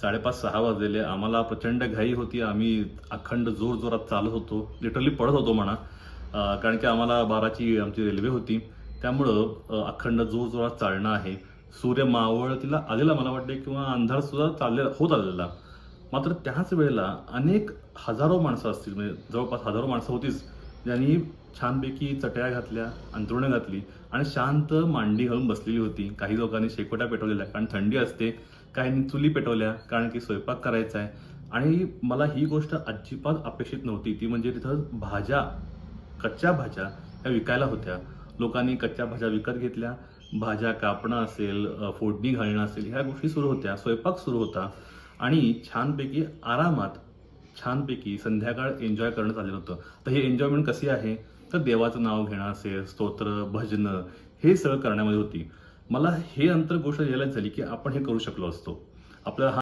साडेपाच सहा वाजलेले. आम्हाला प्रचंड घाई होती. आम्ही अखंड जोर जोरात चालत होतो. लिटरली पडत होतो म्हणा. कारण की आम्हाला बाराची आमची रेल्वे होती. त्यामुळं अखंड जोर जोरात चालणं आहे. सूर्य मावळतीला आलेला मला वाटते किंवा अंधार सुद्धा चाललेला होत आलेला. मात्र त्याच वेळेला अनेक हजारो माणसं असतील म्हणजे जवळपास हजारो माणसं होतीच ज्यांनी छानपैकी चटया घातल्या अंतरुणं घातली आणि शांत मांडी घालून बसलेली होती. काही लोकांनी शेकोट्या पेटवलेल्या कारण थंडी असते. काहींनी चुली पेटवल्या कारण की स्वयंपाक करायचा आहे. आणि मला ही गोष्ट अजिबात अपेक्षित नव्हती. ती म्हणजे तिथं भाज्या कच्च्या भाज्या ह्या विकायला होत्या. लोकांनी कच्च्या भाज्या विकत घेतल्या. भाज्या कापणं असेल फोडणी घालणं असेल ह्या गोष्टी सुरू होत्या. स्वयंपाक सुरू होता. आणि छानपैकी आरामात छानपैकी संध्याकाळ एन्जॉय करण्यात आलेलं होतं. तर हे एन्जॉयमेंट कशी आहे? तर देवाचं नाव घेणं असेल स्तोत्र भजनं हे सगळं करण्यामध्ये होती. मला हे अंतर गोष्ट यायला झाली की आपण हे करू शकलो असतो. आपल्याला हा